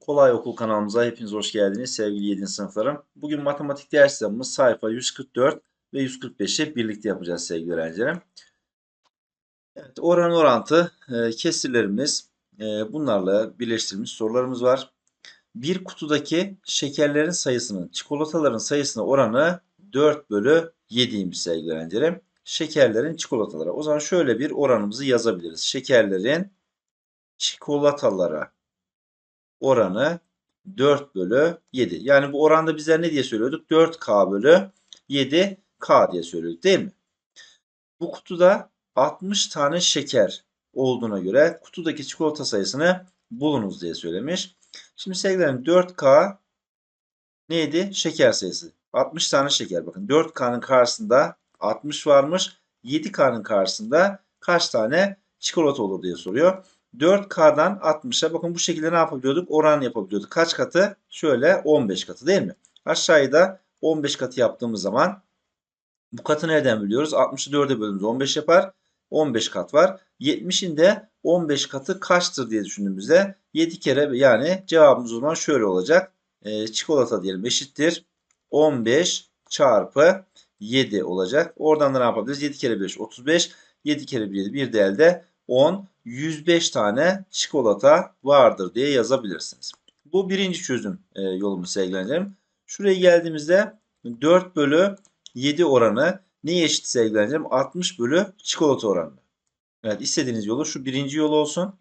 Kolay Okul kanalımıza hepiniz hoş geldiniz sevgili 7. sınıflarım. Bugün matematik ders kitabımız sayfa 144 ve 145'i birlikte yapacağız sevgili öğrencilerim. Evet, oran orantı e, kesirlerimiz e, bunlarla birleştirilmiş sorularımız var. Bir kutudaki şekerlerin sayısının çikolataların sayısına oranı 4 bölü 7'ymiş sevgili öğrencilerim. Şekerlerin çikolatalara. O zaman şöyle bir oranımızı yazabiliriz. Şekerlerin çikolatalara oranı 4 bölü 7. Yani bu oranda bizler ne diye söylüyorduk? 4K bölü 7K diye söylüyorduk değil mi? Bu kutuda 60 tane şeker olduğuna göre kutudaki çikolata sayısını bulunuz diye söylemiş. Şimdi sevgilerim 4K neydi? Şeker sayısı. 60 tane şeker. Bakın 4K'nın karşısında 60 varmış. 7K'nın karşısında kaç tane çikolata olur diye soruyor. 4K'dan 60'a bakın bu şekilde ne yapabiliyorduk? Oran yapabiliyorduk. Kaç katı? Şöyle 15 katı değil mi? Aşağıya da 15 katı yaptığımız zaman bu katı nereden biliyoruz? 60'ı 4'e bölümümüz 15 yapar. 15 kat var. 70'in de 15 katı kaçtır diye düşündüğümüzde 7 kere yani cevabımız o zaman şöyle olacak. Ee, çikolata diyelim eşittir. 15 çarpı 7 olacak. Oradan da ne yapabiliriz? 7 kere 5 35. 7 kere 1 bir de elde 10. 105 tane çikolata vardır diye yazabilirsiniz. Bu birinci çözüm e, yolumuz sevgili öğrencilerim. Şuraya geldiğimizde 4 bölü 7 oranı neye eşit sevgili öğrencilerim? 60 bölü çikolata oranı. Evet istediğiniz yolu şu birinci yol olsun.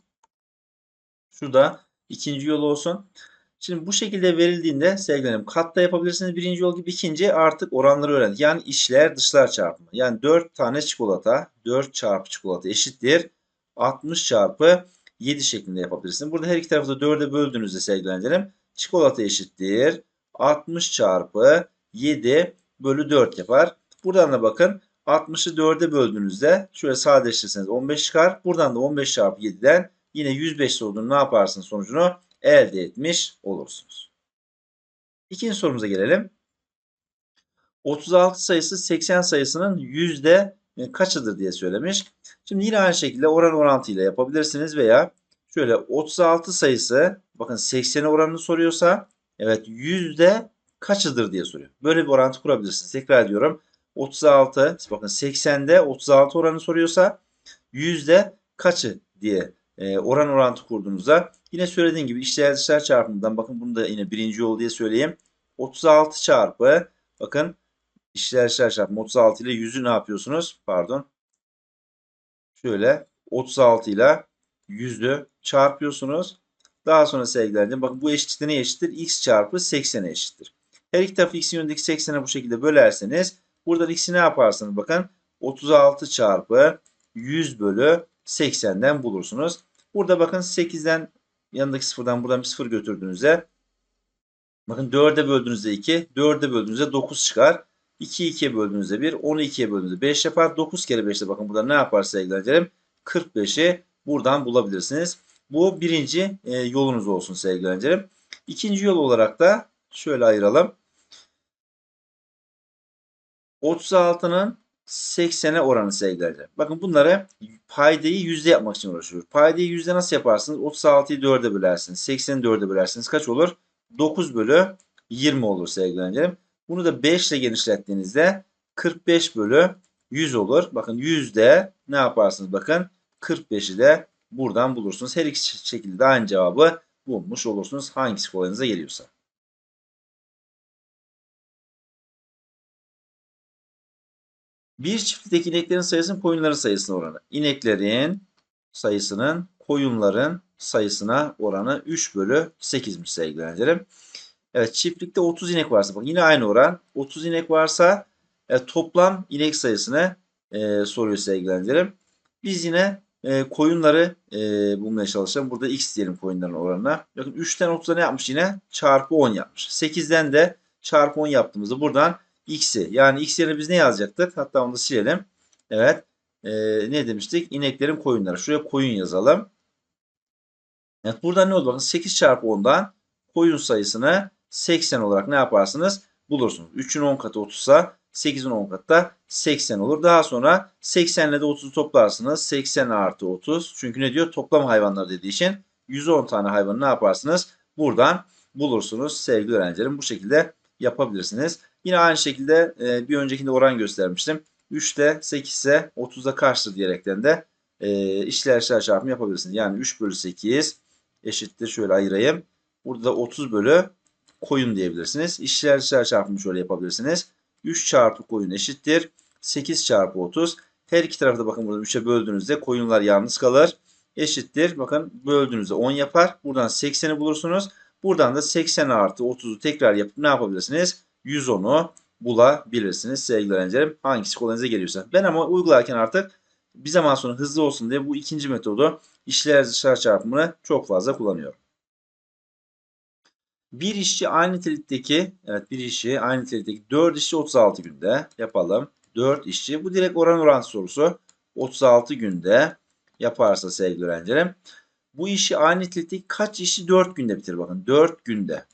Şu da ikinci yol olsun. Şimdi bu şekilde verildiğinde sevgilerim katta yapabilirsiniz birinci yol gibi ikinci artık oranları öğrendik. Yani içler dışlar çarpımı. Yani 4 tane çikolata 4 çarpı çikolata eşittir. 60 çarpı 7 şeklinde yapabilirsiniz. Burada her iki tarafı da 4'e böldüğünüzde sevgili öğrencilerim çikolata eşittir. 60 çarpı 7 bölü 4 yapar. Buradan da bakın 60'ı 4'e böldüğünüzde şöyle sadeleştirirseniz 15 çıkar. Buradan da 15 çarpı 7'den yine 105 sorduğunu ne yaparsınız sonucunu elde etmiş olursunuz. İkinci sorumuza gelelim. 36 sayısı 80 sayısının yüzde kaçıdır diye söylemiş. Şimdi yine aynı şekilde oran orantıyla yapabilirsiniz veya şöyle 36 sayısı bakın 80'e oranını soruyorsa evet yüzde kaçıdır diye soruyor. Böyle bir orantı kurabilirsiniz. Tekrar ediyorum. 36 bakın 80'de 36 oranı soruyorsa yüzde kaçı diye e, oran orantı kurduğunuzda yine söylediğim gibi dışlar çarpımından bakın bunu da yine birinci yol diye söyleyeyim. 36 çarpı bakın içler dışlar çarpımı 36 ile 100'ü ne yapıyorsunuz? Pardon. Şöyle 36 ile 100'ü çarpıyorsunuz. Daha sonra sevgilercim bakın bu eşitlikte ne eşittir? x çarpı 80'e eşittir. Her iki tarafı x'in yönündeki 80'e bu şekilde bölerseniz buradan x'i ne yaparsınız? Bakın 36 çarpı 100 bölü 80'den bulursunuz. Burada bakın 8'den yanındaki sıfırdan buradan bir sıfır götürdüğünüzde bakın 4'e böldüğünüzde 2, 4'e böldüğünüzde 9 çıkar. 2'yi 2'ye böldüğünüzde 1, 10'u 2'ye böldüğünüzde 5 yapar. 9 kere 5'te bakın burada ne yapar sevgili öğrencilerim? 45'i buradan bulabilirsiniz. Bu birinci e, yolunuz olsun sevgili öğrencilerim. İkinci yol olarak da şöyle ayıralım. 36'nın 80'e oranı öğrencilerim. Bakın bunları paydayı yüzde yapmak için uğraşıyoruz. Paydayı yüzde nasıl yaparsınız? 36'yı 4'e bölersiniz. 80'i 4'e bölersiniz. Kaç olur? 9 bölü 20 olur sevgili öğrencilerim. Bunu da 5 ile genişlettiğinizde 45 bölü 100 olur. Bakın 100'de ne yaparsınız? Bakın 45'i de buradan bulursunuz. Her iki şekilde aynı cevabı bulmuş olursunuz. Hangisi kolayınıza geliyorsa. Bir çiftlikteki ineklerin sayısının koyunların sayısına oranı. İneklerin sayısının koyunların sayısına oranı 3 bölü 8'miş sevgili öğrencilerim. Evet çiftlikte 30 inek varsa bak yine aynı oran. 30 inek varsa e, toplam inek sayısını e, soruyor sevgili öğrencilerim. Biz yine e, koyunları e, bulmaya çalışalım. Burada x diyelim koyunların oranına. Bakın 3'ten 30'a ne yapmış yine? Çarpı 10 yapmış. 8'den de çarpı 10 yaptığımızda buradan x'i yani x yerine biz ne yazacaktık? Hatta onu da silelim. Evet. E, ne demiştik? İneklerin koyunları. Şuraya koyun yazalım. Evet, burada ne oldu? Bakın 8 çarpı 10'dan koyun sayısını 80 olarak ne yaparsınız? Bulursunuz. 3'ün 10 katı 30 ise 8'in 10 katı da 80 olur. Daha sonra 80 ile de 30'u toplarsınız. 80 artı 30. Çünkü ne diyor? Toplam hayvanlar dediği için 110 tane hayvanı ne yaparsınız? Buradan bulursunuz sevgili öğrencilerim. Bu şekilde yapabilirsiniz. Yine aynı şekilde e, bir öncekinde oran göstermiştim. 3 ile 8 ise 30'da kaçtır diyerekten de e, işler aşağı çarpımı yapabilirsiniz. Yani 3 bölü 8 eşittir şöyle ayırayım. Burada da 30 bölü koyun diyebilirsiniz. İşler aşağı çarpımı şöyle yapabilirsiniz. 3 çarpı koyun eşittir. 8 çarpı 30. Her iki tarafı da bakın burada 3'e böldüğünüzde koyunlar yalnız kalır. Eşittir. Bakın böldüğünüzde 10 yapar. Buradan 80'i bulursunuz. Buradan da 80 artı 30'u tekrar yapıp ne yapabilirsiniz? 110'u bulabilirsiniz sevgili öğrencilerim. Hangisi kolayınıza geliyorsa. Ben ama uygularken artık bir zaman sonra hızlı olsun diye bu ikinci metodu işler dışarı çarpımını çok fazla kullanıyorum. Bir işçi aynı nitelikteki, evet bir işçi aynı nitelikteki 4 işçi 36 günde yapalım. 4 işçi. Bu direkt oran orantı sorusu. 36 günde yaparsa sevgili öğrencilerim. Bu işi aynı nitelikteki kaç işçi 4 günde bitirir? Bakın 4 günde.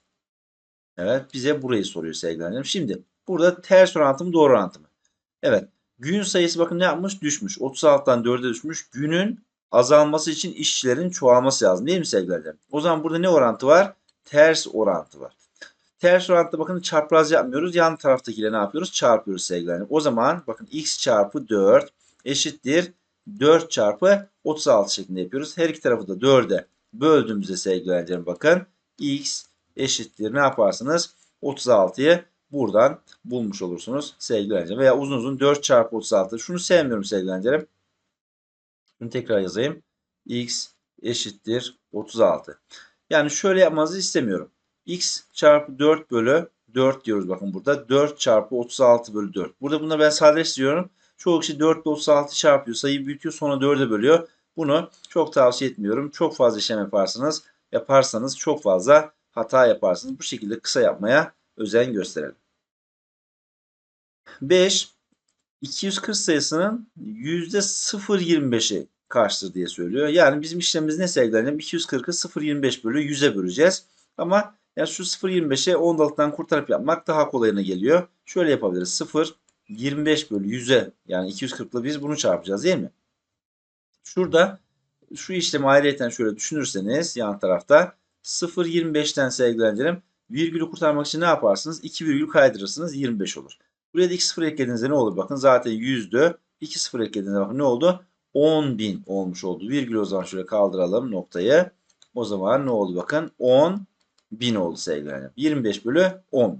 Evet bize burayı soruyor sevgili öğrencilerim. Şimdi burada ters orantı mı doğru orantı mı? Evet. Gün sayısı bakın ne yapmış? Düşmüş. 36'dan 4'e düşmüş. Günün azalması için işçilerin çoğalması lazım değil mi sevgili öğrencilerim? O zaman burada ne orantı var? Ters orantı var. Ters orantıda bakın çapraz yapmıyoruz. Yan taraftakiyle ne yapıyoruz? Çarpıyoruz sevgili öğrencilerim. O zaman bakın x çarpı 4 eşittir 4 çarpı 36 şeklinde yapıyoruz. Her iki tarafı da 4'e böldüğümüzde sevgili öğrencilerim bakın x eşittir ne yaparsınız? 36'yı buradan bulmuş olursunuz sevgili öğrencilerim. Veya uzun uzun 4 çarpı 36. Şunu sevmiyorum sevgili öğrencilerim. Şunu tekrar yazayım. x eşittir 36. Yani şöyle yapmanızı istemiyorum. x çarpı 4 bölü 4 diyoruz bakın burada. 4 çarpı 36 bölü 4. Burada bunları ben sadeleştiriyorum. Çoğu kişi 4 ile 36 çarpıyor. Sayıyı büyütüyor sonra 4'e bölüyor. Bunu çok tavsiye etmiyorum. Çok fazla işlem yaparsınız. Yaparsanız çok fazla hata yaparsınız. Bu şekilde kısa yapmaya özen gösterelim. 5. 240 sayısının %0.25'i kaçtır diye söylüyor. Yani bizim işlemimiz ne sevgili 240'ı 0.25 bölü 100'e böleceğiz. Ama yani şu 0.25'e ondalıktan kurtarıp yapmak daha kolayına geliyor. Şöyle yapabiliriz. 0.25 bölü 100'e yani 240 ile biz bunu çarpacağız değil mi? Şurada şu işlemi ayrıyeten şöyle düşünürseniz yan tarafta 0.25'ten sevgilendirim virgülü kurtarmak için ne yaparsınız? 2 virgül kaydırırsınız 25 olur. Buraya da 2 sıfır eklediğinizde ne olur? Bakın zaten 100'dü. 2 sıfır eklediğinizde bakın ne oldu? 10.000 olmuş oldu. Virgül o zaman şöyle kaldıralım noktayı. O zaman ne oldu bakın? 10.000 oldu sevgili 25 bölü 10.000.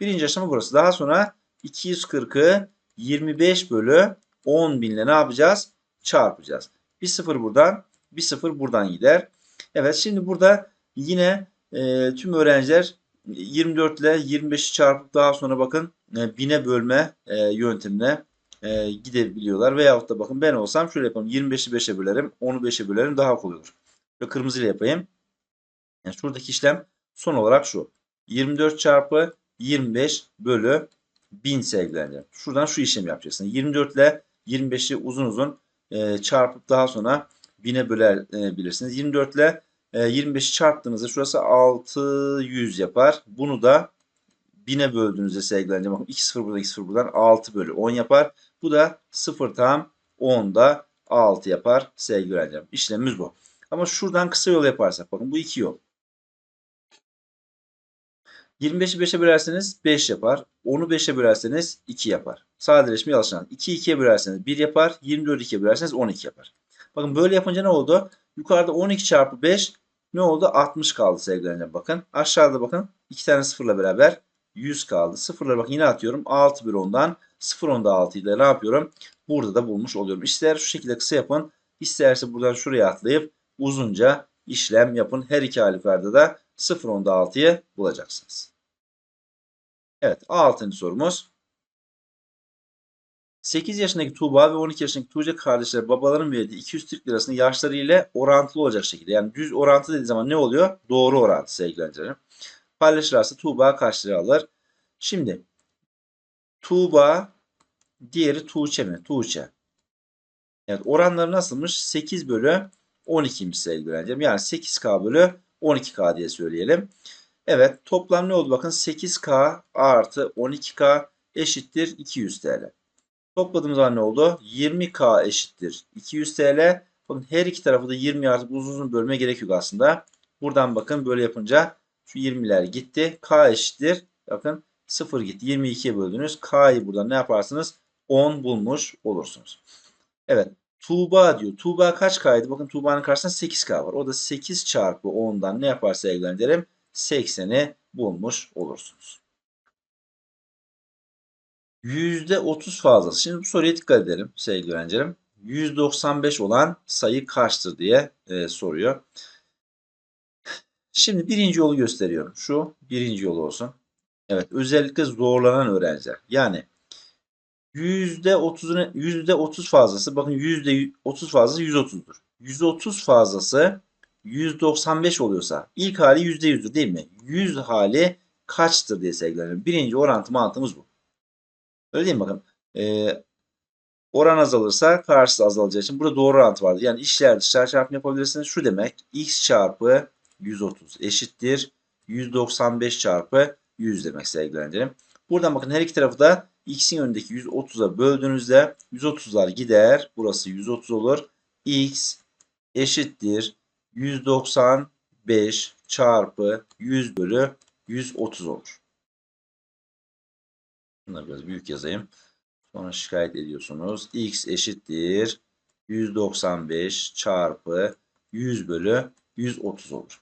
Birinci aşama burası. Daha sonra 240'ı 25 bölü 10.000 ile ne yapacağız? Çarpacağız. Bir sıfır buradan, bir sıfır buradan gider. Evet şimdi burada yine e, tüm öğrenciler 24 ile 25'i çarpıp daha sonra bakın e, bine bölme e, yöntemine e, gidebiliyorlar. Veyahut da bakın ben olsam şöyle yapalım. 25'i 5'e bölerim. 10'u 5'e bölerim. Daha kolay olur. Ve kırmızı ile yapayım. Yani şuradaki işlem son olarak şu. 24 çarpı 25 bölü 1000 sevgilenler. Şuradan şu işlemi yapacaksınız. 24 ile 25'i uzun uzun e, çarpıp daha sonra 1000'e bölebilirsiniz. 24 ile 25'i çarptığınızda şurası 600 yapar. Bunu da 1000'e böldüğünüzde sevgilenler. Bakın 2 0 burada 2 0 buradan 6 bölü 10 yapar. Bu da 0 tam 10'da 6 yapar sevgili öğrencilerim. İşlemimiz bu. Ama şuradan kısa yol yaparsak bakın bu iki yol. 25'i 5'e bölerseniz 5 yapar. 10'u 5'e bölerseniz 2 yapar. Sadeleşme alışılan. 2'yi 2'ye bölerseniz 1 yapar. 24'ü 2'ye bölerseniz 12 yapar. Bakın böyle yapınca ne oldu? Yukarıda 12 çarpı 5 ne oldu? 60 kaldı sevgili. Bakın aşağıda bakın 2 tane sıfırla beraber 100 kaldı. Sıfırları bak yine atıyorum. 6 bölü 10'dan 0 10'da 6 ile ne yapıyorum? Burada da bulmuş oluyorum. İster şu şekilde kısa yapın. İsterse buradan şuraya atlayıp uzunca işlem yapın. Her iki halükarda da 0 10'da 6'yı bulacaksınız. Evet 6. sorumuz. 8 yaşındaki Tuğba ve 12 yaşındaki Tuğçe kardeşler babaların verdiği 240 lirasını yaşları ile orantılı olacak şekilde. Yani düz orantı dediği zaman ne oluyor? Doğru orantı sevgili öğrencilerim. Paylaşırlarsa Tuğba kaç lira alır? Şimdi Tuğba diğeri Tuğçe mi? Tuğçe. Evet oranları nasılmış? 8 bölü 12'ymiş sevgili öğrencim. Yani 8K bölü 12K diye söyleyelim. Evet toplam ne oldu? Bakın 8K artı 12K eşittir 200 TL. Topladığımız zaman ne oldu? 20K eşittir 200 TL. Bakın her iki tarafı da 20 artık uzun uzun bölme gerek yok aslında. Buradan bakın böyle yapınca şu 20'ler gitti. K eşittir. Bakın 0 gitti. 22'ye böldünüz. K'yı buradan ne yaparsınız? 10 bulmuş olursunuz. Evet. Tuğba diyor. Tuğba kaç K'ydı? Bakın Tuğba'nın karşısında 8K var. O da 8 çarpı 10'dan ne yaparsa evlendirelim? 80'i bulmuş olursunuz. %30 fazlası. Şimdi bu soruya dikkat edelim sevgili öğrencilerim. 195 olan sayı kaçtır diye e, soruyor. Şimdi birinci yolu gösteriyorum. Şu birinci yolu olsun. Evet özellikle zorlanan öğrenciler. Yani %30'un %30 fazlası bakın %30 fazlası 130'dur. 130 fazlası 195 oluyorsa ilk hali %100'dür değil mi? 100 hali kaçtır diye sevgilerim. Birinci orantı mantığımız bu. Öyle değil mi bakın? Ee, oran azalırsa karşısı azalacağı için burada doğru orantı vardır. Yani işler dışlar çarpımı yapabilirsiniz. Şu demek x çarpı 130 eşittir 195 çarpı 100 demek sevgilerim. Buradan bakın her iki tarafı da x'in önündeki 130'a böldüğünüzde 130'lar gider. Burası 130 olur. x eşittir 195 çarpı 100 bölü 130 olur. Bunları biraz büyük yazayım. Sonra şikayet ediyorsunuz. x eşittir 195 çarpı 100 bölü 130 olur.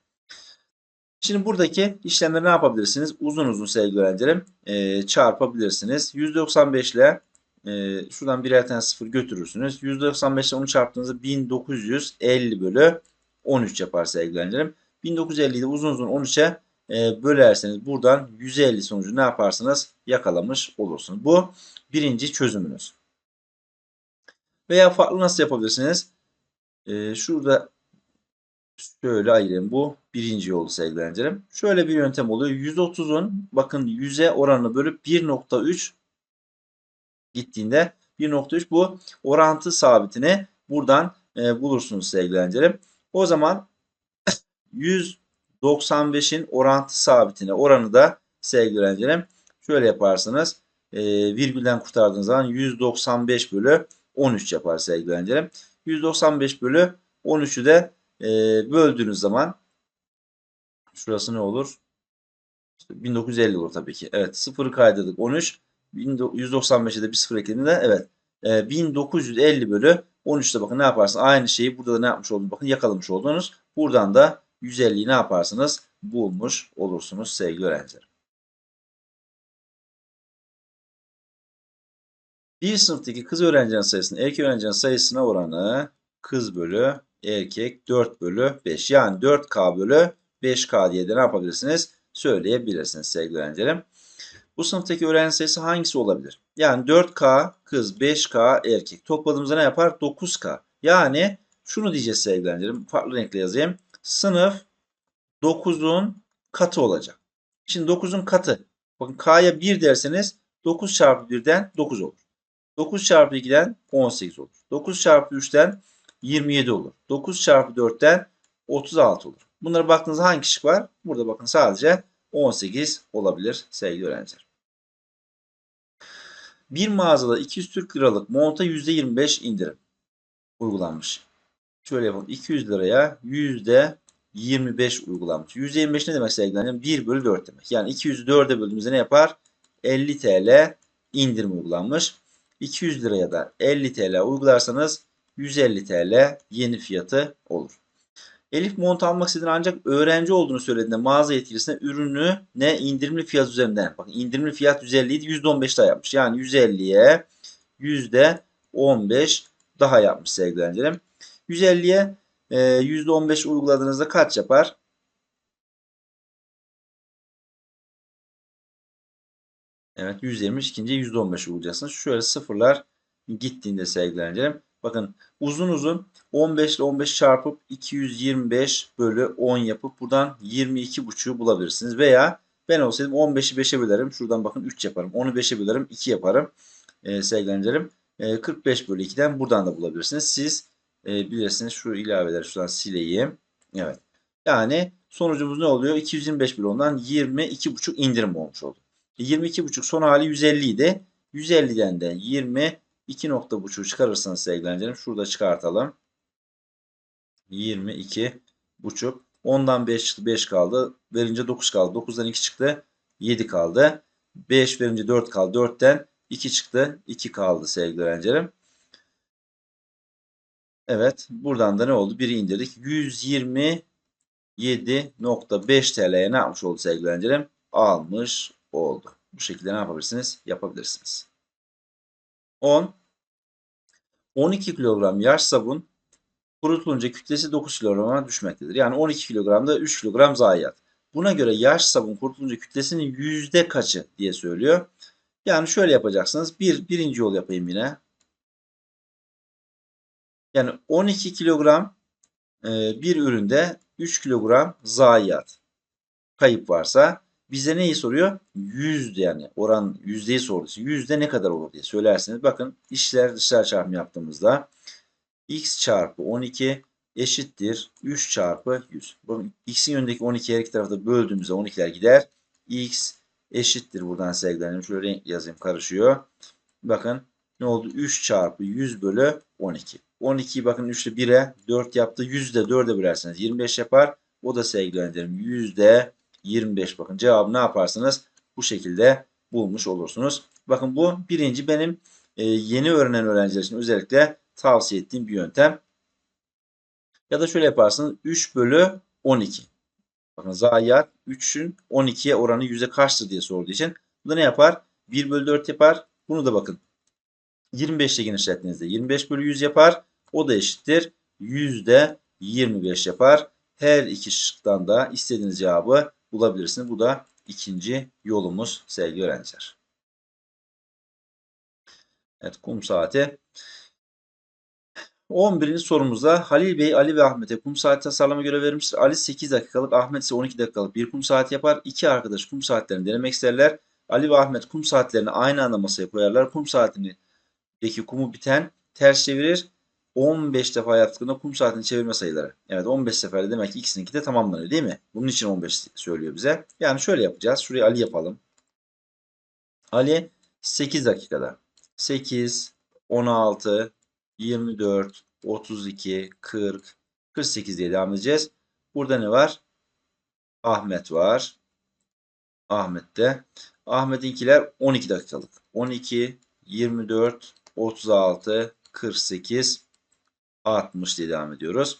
Şimdi buradaki işlemleri ne yapabilirsiniz? Uzun uzun sevgili öğrencilerim e, çarpabilirsiniz. 195 ile e, şuradan birer tane sıfır götürürsünüz. 195 ile onu çarptığınızda 1950 bölü 13 yapar sevgili öğrencilerim. 1950'yi de uzun uzun 13'e e, bölerseniz buradan 150 sonucu ne yaparsınız? Yakalamış olursunuz. Bu birinci çözümünüz. Veya farklı nasıl yapabilirsiniz? E, şurada şöyle ayırayım. Bu birinci yolu sevgili öğrencilerim. Şöyle bir yöntem oluyor. 130'un bakın 100'e oranını bölüp 1.3 gittiğinde 1.3 bu orantı sabitini buradan e, bulursunuz sevgili öğrencilerim. O zaman 195'in orantı sabitine oranı da sevgili öğrencilerim şöyle yaparsınız. E, virgülden kurtardığınız zaman 195 bölü 13 yapar sevgili öğrencilerim. 195 bölü 13'ü de e, böldüğünüz zaman şurası ne olur? İşte 1950 olur tabii ki. Evet sıfırı kaydırdık 13. 195'e de bir sıfır eklediğinde evet e, 1950 bölü 13'te bakın ne yaparsınız? Aynı şeyi burada da ne yapmış oldunuz? Bakın yakalamış oldunuz. Buradan da 150'yi ne yaparsınız? Bulmuş olursunuz sevgili öğrenciler. Bir sınıftaki kız öğrencilerin sayısının erkek öğrencilerin sayısına oranı kız bölü erkek 4 bölü 5. Yani 4K bölü 5K diye de ne yapabilirsiniz? Söyleyebilirsiniz sevgili öğrencilerim. Bu sınıftaki öğrenci sayısı hangisi olabilir? Yani 4K kız 5K erkek. Topladığımızda ne yapar? 9K. Yani şunu diyeceğiz sevgili öğrencilerim. Farklı renkle yazayım. Sınıf 9'un katı olacak. Şimdi 9'un katı. Bakın K'ya 1 derseniz 9 çarpı 1'den 9 olur. 9 çarpı 2'den 18 olur. 9 çarpı 3'ten 27 olur. 9 çarpı 4'ten 36 olur. Bunlara baktığınızda hangi şık var? Burada bakın sadece 18 olabilir sevgili öğrenciler. Bir mağazada 200 Türk liralık monta %25 indirim uygulanmış. Şöyle yapalım. 200 liraya %25 uygulanmış. %25 ne demek sevgili öğrencilerim? 1 bölü 4 demek. Yani 200'ü 4'e böldüğümüzde ne yapar? 50 TL indirim uygulanmış. 200 liraya da 50 TL uygularsanız 150 TL yeni fiyatı olur. Elif mont almak istediğini ancak öğrenci olduğunu söylediğinde mağaza yetkilisine ürünü ne indirimli fiyat üzerinden. Bakın indirimli fiyat 150 idi %15 daha yapmış. Yani 150'ye %15 daha yapmış sevgili öğrencilerim. 150'ye e, %15 uyguladığınızda kaç yapar? Evet 120 ikinciye %15 uygulayacaksınız. Şöyle sıfırlar gittiğinde sevgili. Bakın uzun uzun 15 ile 15 çarpıp 225 bölü 10 yapıp buradan 22,5'u bulabilirsiniz. Veya ben olsaydım 15'i 5'e bölerim. Şuradan bakın 3 yaparım. 10'u 5'e bölerim 2 yaparım. Ee, sevgili. Ee, 45 bölü 2'den buradan da bulabilirsiniz. Siz e, bilirsiniz şu ilaveleri şuradan sileyim. Evet. Yani sonucumuz ne oluyor? 225 bölü 10'dan 22,5 indirim olmuş oldu. 22,5 son hali 150 idi. 150'den de 20 2 nokta buçuğu çıkarırsanız sevgili şurada çıkartalım. 22 buçuk. 10'dan 5 çıktı 5 kaldı. Verince 9 kaldı. 9'dan 2 çıktı. 7 kaldı. 5 verince 4 kaldı. 4'ten 2 çıktı. 2 kaldı sevgili öğrencilerim. Evet. Buradan da ne oldu? 1'i indirdik. 127.5 TL'ye ne yapmış oldu sevgili öğrencilerim? Almış oldu. Bu şekilde ne yapabilirsiniz? Yapabilirsiniz. 10. 12 kilogram yaş sabun kurutulunca kütlesi 9 kilograma düşmektedir. Yani 12 kilogramda 3 kilogram zayiat. Buna göre yaş sabun kurutulunca kütlesinin yüzde kaçı diye söylüyor. Yani şöyle yapacaksınız. Bir, birinci yol yapayım yine. Yani 12 kilogram e, bir üründe 3 kilogram zayiat kayıp varsa bize neyi soruyor? Yüzde yani oran yüzdeyi sorduğu yüzde ne kadar olur diye söylerseniz bakın işler dışlar çarpımı yaptığımızda x çarpı 12 eşittir 3 çarpı 100. Bakın x'in yönündeki 12'yi her iki tarafta böldüğümüzde 12'ler gider. x eşittir buradan sevgilerim. Şöyle renk yazayım karışıyor. Bakın ne oldu? 3 çarpı 100 bölü 12. 12'yi bakın 3'te 1'e 4 yaptı. 100'ü de 4'e bölerseniz 25 yapar. O da sevgilerim yüzde 25 bakın cevabı ne yaparsınız? Bu şekilde bulmuş olursunuz. Bakın bu birinci benim e, yeni öğrenen öğrenciler için özellikle tavsiye ettiğim bir yöntem. Ya da şöyle yaparsınız 3 bölü 12. Bakın zayiat 3'ün 12'ye oranı yüzde kaçtır diye sorduğu için. Bu da ne yapar? 1 bölü 4 yapar. Bunu da bakın 25 ile genişlettiğinizde 25 bölü 100 yapar. O da eşittir. Yüzde 25 yapar. Her iki şıktan da istediğiniz cevabı bulabilirsiniz. Bu da ikinci yolumuz sevgili öğrenciler. Evet kum saati. 11. sorumuzda Halil Bey Ali ve Ahmet'e kum saati tasarlama görev vermiştir. Ali 8 dakikalık, Ahmet ise 12 dakikalık bir kum saati yapar. İki arkadaş kum saatlerini denemek isterler. Ali ve Ahmet kum saatlerini aynı anda masaya koyarlar. Kum saatindeki kumu biten ters çevirir. 15 defa yaptığında kum saatini çevirme sayıları. Evet 15 seferde demek ki ikisininki de tamamlanıyor değil mi? Bunun için 15 söylüyor bize. Yani şöyle yapacağız. Şuraya Ali yapalım. Ali 8 dakikada. 8, 16, 24, 32, 40, 48 diye devam edeceğiz. Burada ne var? Ahmet var. Ahmet'te. Ahmet'inkiler 12 dakikalık. 12, 24, 36, 48, 60 diye devam ediyoruz.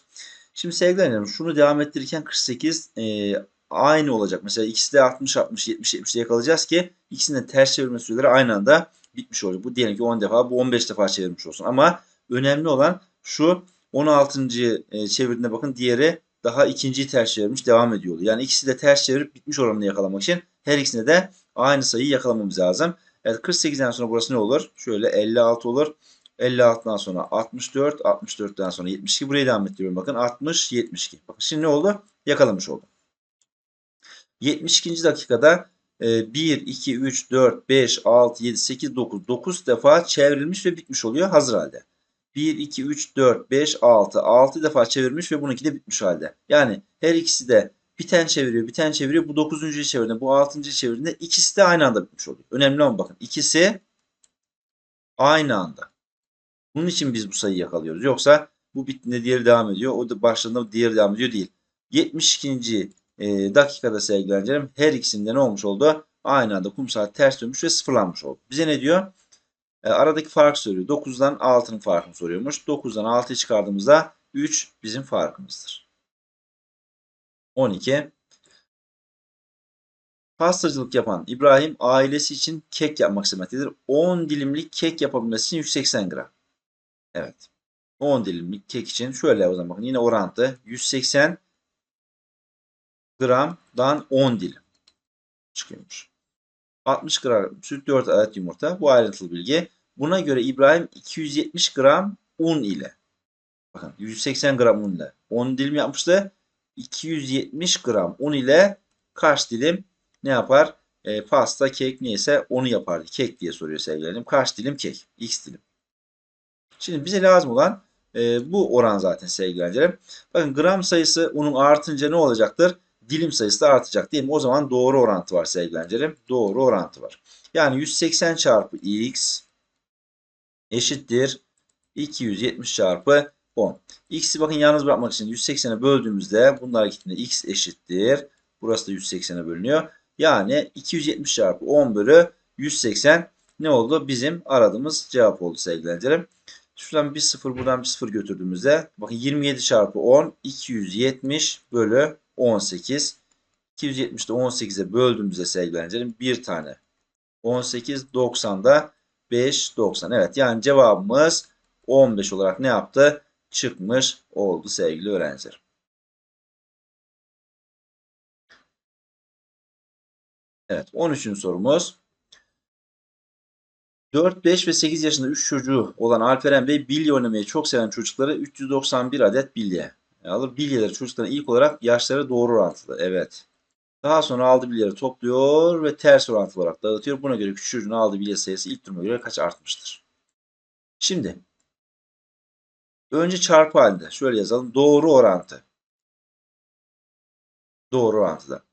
Şimdi sevgili öğrencilerim şunu devam ettirirken 48 e, aynı olacak. Mesela ikisi de 60, 60, 70, 70 diye kalacağız ki ikisinin ters çevirme süreleri aynı anda bitmiş oluyor. Bu diyelim ki 10 defa, bu 15 defa çevirmiş olsun. Ama önemli olan şu 16. E, çevirdiğinde bakın diğeri daha ikinciyi ters çevirmiş devam ediyordu. Yani ikisi de ters çevirip bitmiş oranını yakalamak için her ikisine de aynı sayıyı yakalamamız lazım. Evet 48'den sonra burası ne olur? Şöyle 56 olur. 56'dan sonra 64, 64'ten sonra 72. Burayı devam ettiriyorum. Bakın 60, 72. Bakın şimdi ne oldu? Yakalamış oldum. 72. dakikada 1, 2, 3, 4, 5, 6, 7, 8, 9. 9 defa çevrilmiş ve bitmiş oluyor hazır halde. 1, 2, 3, 4, 5, 6. 6 defa çevirmiş ve bununki de bitmiş halde. Yani her ikisi de biten çeviriyor, biten çeviriyor. Bu 9. çevirdiğinde, bu 6. çevirdiğinde ikisi de aynı anda bitmiş oluyor. Önemli olan bakın. ikisi aynı anda. Bunun için biz bu sayıyı yakalıyoruz. Yoksa bu bittiğinde diğeri devam ediyor. O da başladığında diğeri devam ediyor değil. 72. E, dakikada sevgili her ikisinde ne olmuş oldu? Aynı anda kum saat ters dönmüş ve sıfırlanmış oldu. Bize ne diyor? E, aradaki fark soruyor. 9'dan 6'nın farkını soruyormuş. 9'dan 6'yı çıkardığımızda 3 bizim farkımızdır. 12. Pastacılık yapan İbrahim ailesi için kek yapmak istemektedir. 10 dilimlik kek yapabilmesi için 180 gram. Evet. 10 dilimlik kek için şöyle o zaman bakın yine orantı 180 gramdan 10 dilim çıkıyormuş. 60 gram süt 4 adet yumurta. Bu ayrıntılı bilgi. Buna göre İbrahim 270 gram un ile bakın 180 gram un ile 10 dilim yapmıştı. 270 gram un ile kaç dilim ne yapar? E, pasta, kek neyse onu yapardı. Kek diye soruyor sevgilerim. Kaç dilim kek? X dilim. Şimdi bize lazım olan e, bu oran zaten sevgili öğrencilerim. Bakın gram sayısı unun artınca ne olacaktır? Dilim sayısı da artacak değil mi? O zaman doğru orantı var sevgili öğrencilerim. Doğru orantı var. Yani 180 çarpı x eşittir 270 çarpı 10. X'i bakın yalnız bırakmak için 180'e böldüğümüzde bunlar gittiğinde x eşittir. Burası da 180'e bölünüyor. Yani 270 çarpı 10 bölü 180 ne oldu? Bizim aradığımız cevap oldu sevgili öğrencilerim. Şuradan bir sıfır buradan bir sıfır götürdüğümüzde bakın 27 çarpı 10 270 bölü 18. 270'de 18'e böldüğümüzde sevgili öğrencilerim bir tane 18 90'da 5 90. Evet yani cevabımız 15 olarak ne yaptı? Çıkmış oldu sevgili öğrenciler. Evet 13. sorumuz. 4, 5 ve 8 yaşında 3 çocuğu olan Alperen Bey bilye oynamayı çok seven çocukları 391 adet bilye alır. Bilyeleri çocukların ilk olarak yaşları doğru orantılı. Evet. Daha sonra aldığı bilyeleri topluyor ve ters orantılı olarak dağıtıyor. Buna göre küçük çocuğun aldığı bilye sayısı ilk duruma göre kaç artmıştır? Şimdi önce çarpı halinde şöyle yazalım. Doğru orantı. Doğru orantıda.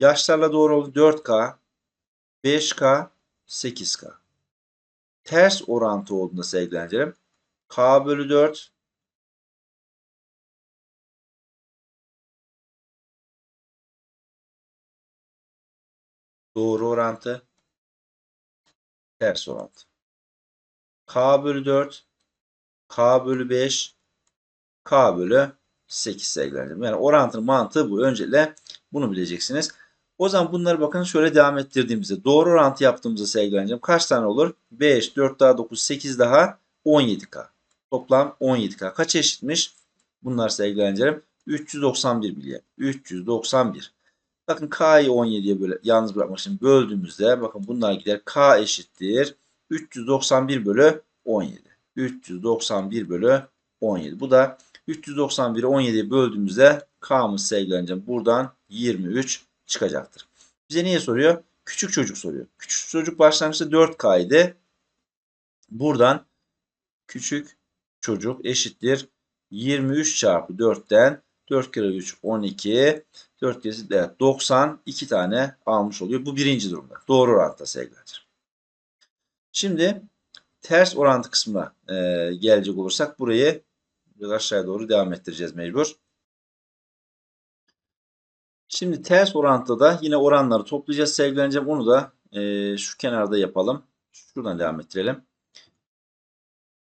Yaşlarla doğru oldu 4K, 5K, 8K. Ters orantı olduğunda sevgili öğrencilerim. K bölü 4 doğru orantı ters orantı. K bölü 4 K bölü 5 K bölü 8 sevgili. Yani orantının mantığı bu. Öncelikle bunu bileceksiniz. O zaman bunları bakın şöyle devam ettirdiğimizde doğru orantı yaptığımızda sevgili öğrencim kaç tane olur? 5, 4 daha 9, 8 daha 17K. Toplam 17K. Kaç eşitmiş? Bunlar sevgili öğrencilerim 391 bilye. 391. Bakın K'yı 17'ye böyle yalnız bırakmak için böldüğümüzde bakın bunlar gider. K eşittir 391 bölü 17. 391 bölü 17. Bu da 391'i 17'ye böldüğümüzde K'mız sevgili buradan 23 çıkacaktır. Bize niye soruyor? Küçük çocuk soruyor. Küçük çocuk başlangıçta 4K idi. Buradan küçük çocuk eşittir 23 çarpı 4'ten 4 kere 3 12 4 kere evet, 92 tane almış oluyor. Bu birinci durumda. Doğru orantıda sevgiler. Şimdi ters orantı kısmına e, gelecek olursak burayı biraz aşağıya doğru devam ettireceğiz mecbur. Şimdi ters orantıda da yine oranları toplayacağız sevgileneceğim. Onu da e, şu kenarda yapalım. Şuradan devam ettirelim.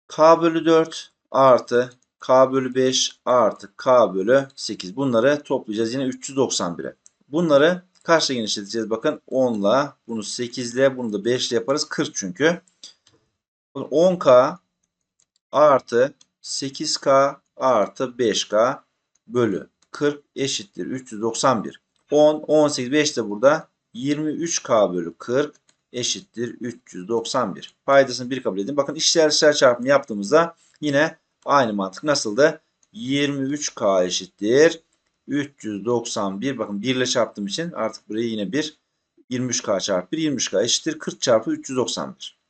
K bölü 4 artı K bölü 5 artı K bölü 8. Bunları toplayacağız yine 391'e. Bunları kaçla genişleteceğiz? Bakın 10 ile bunu 8 ile bunu da 5 ile yaparız. 40 çünkü. 10K artı 8K artı 5K bölü 40 eşittir 391. 10, 18, 5 de burada 23K bölü 40 eşittir 391. Paydasını 1 kabul edin. Bakın dışlar çarpımı yaptığımızda yine aynı mantık nasıldı? 23K eşittir 391. Bakın 1 ile çarptığım için artık buraya yine 1. 23K çarpı 1 23K eşittir 40 çarpı 391.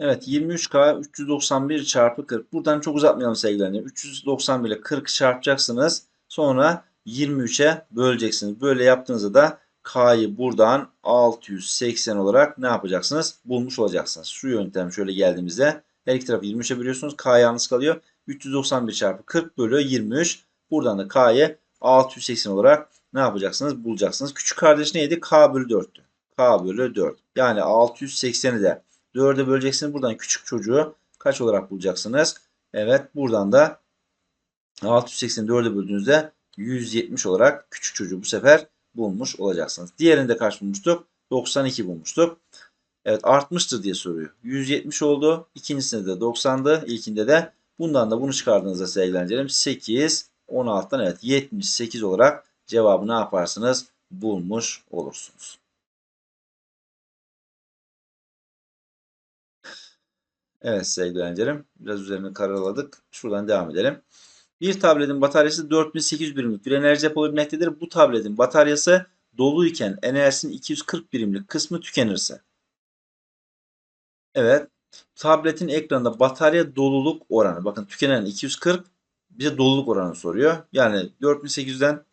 Evet 23K 391 çarpı 40. Buradan çok uzatmayalım sevgiler. 391 ile 40 çarpacaksınız. Sonra 23'e böleceksiniz. Böyle yaptığınızda da K'yı buradan 680 olarak ne yapacaksınız? Bulmuş olacaksınız. Şu yöntem şöyle geldiğimizde her iki tarafı 23'e bölüyorsunuz. K yalnız kalıyor. 391 çarpı 40 bölü 23. Buradan da K'yı 680 olarak ne yapacaksınız? Bulacaksınız. Küçük kardeş neydi? K bölü 4'tü. K bölü 4. Yani 680'i de 4'e böleceksiniz. Buradan küçük çocuğu kaç olarak bulacaksınız? Evet buradan da 680'i 4'e böldüğünüzde 170 olarak küçük çocuğu bu sefer bulmuş olacaksınız. Diğerinde kaç bulmuştuk? 92 bulmuştuk. Evet artmıştır diye soruyor. 170 oldu. İkincisinde de 90'dı. İlkinde de bundan da bunu çıkardığınızda sevgilencelim 8 16'dan evet 78 olarak cevabı ne yaparsınız? Bulmuş olursunuz. Evet sevgili öğrencilerim. Biraz üzerine karaladık. Şuradan devam edelim. Bir tabletin bataryası 4800 birimlik bir enerji depolayabilmektedir. Bu tabletin bataryası doluyken enerjisinin 240 birimlik kısmı tükenirse. Evet. Tabletin ekranında batarya doluluk oranı. Bakın tükenen 240 bize doluluk oranı soruyor. Yani 4800'den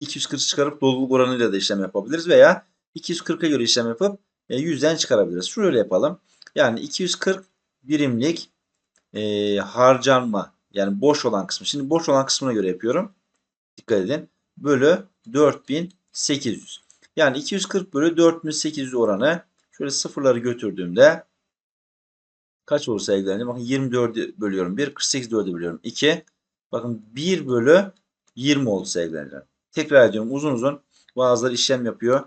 240 çıkarıp doluluk oranıyla da işlem yapabiliriz veya 240'a göre işlem yapıp 100'den çıkarabiliriz. Şöyle yapalım. Yani 240 birimlik e, harcanma yani boş olan kısmı. Şimdi boş olan kısmına göre yapıyorum. Dikkat edin. Bölü 4800. Yani 240 bölü 4800 oranı şöyle sıfırları götürdüğümde kaç olur sevgili öğrencilerim? Bakın 24'ü bölüyorum 1, 48 4'ü bölüyorum 2. Bakın 1 bölü 20 oldu sevgili. Tekrar ediyorum uzun uzun bazıları işlem yapıyor.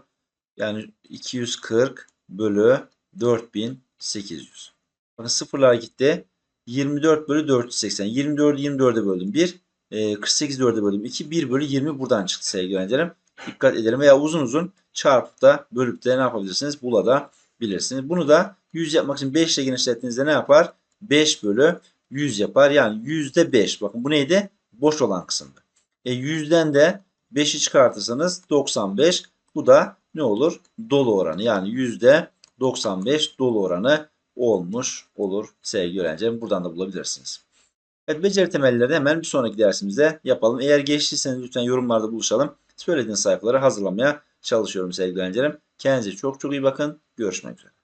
Yani 240 bölü 4800. Bakın sıfırlar gitti. 24 bölü 480. 24'ü 24'e böldüm. 1. E, 48 4'e böldüm. 2. 1 bölü 20 buradan çıktı sevgili öğrencilerim. Dikkat edelim. Veya uzun uzun çarpıp da bölüp de ne yapabilirsiniz? Bulabilirsiniz. Bunu da 100 yapmak için 5 ile genişlettiğinizde ne yapar? 5 bölü 100 yapar. Yani yüzde 5. Bakın bu neydi? Boş olan kısımdı. E, 100'den de 5'i çıkartırsanız 95. Bu da ne olur? Dolu oranı. Yani yüzde 95 dolu oranı olmuş olur sevgili öğrencilerim. Buradan da bulabilirsiniz. Evet beceri temelleri hemen bir sonraki dersimizde yapalım. Eğer geçtiyseniz lütfen yorumlarda buluşalım. Söylediğiniz sayfaları hazırlamaya çalışıyorum sevgili öğrencilerim. Kendinize çok çok iyi bakın. Görüşmek üzere.